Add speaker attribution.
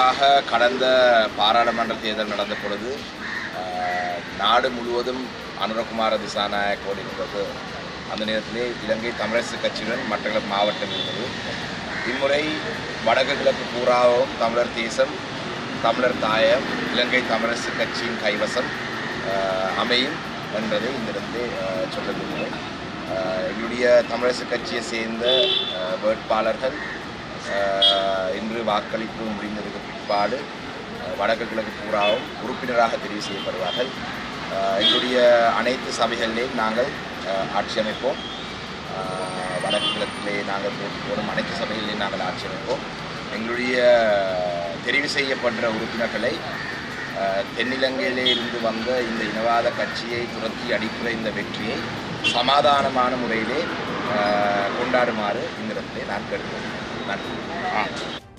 Speaker 1: குறிப்பாக கடந்த பாராளுமன்ற தேர்தல் நடந்த பொழுது நாடு முழுவதும் அனுரகுமார திசாநாயக்கோடு இருந்தது அந்த நேரத்திலே இலங்கை தமிழரசு கட்சியுடன் மட்டக்களப்பு மாவட்டம் இருந்தது. இம்முறை வடக்கு கிழக்கு பூராவும் தமிழர் தேசம் தமிழர் தாயம் இலங்கை தமிழரசு கட்சியின் கைவசம் அமையும் என்பதை இந்த இடத்திலே சொல்ல விரும்புகிறேன் எங்களுடைய தமிழரசு கட்சியை சேர்ந்த வேட்பாளர்கள் வாக்களிப்பு முடிந்ததுக்கு பிற்பாடு வடக்கு கிழக்கு பூராவும் உறுப்பினராக தெரிவு செய்யப்படுவார்கள். எங்களுடைய அனைத்து சபைகளிலேயும் நாங்கள் ஆட்சி அமைப்போம். வடக்கு கிழக்கிலே நாங்கள் போட்டி போடும் அனைத்து சபைகளிலேயும் நாங்கள் ஆட்சி அமைப்போம். எங்களுடைய தெரிவு செய்யப்படுற உறுப்பினர்களை தென்னிலங்கையிலே இருந்து வந்த இந்த இனவாத கட்சியை துரத்தி அடிக்கிற இந்த வெற்றியை சமாதானமான முறையிலே கொண்டாடுமாறு இந்த இடத்திலே நான் கேட்டுக்கொள்கிறேன். நன்றி.
Speaker 2: ஆ.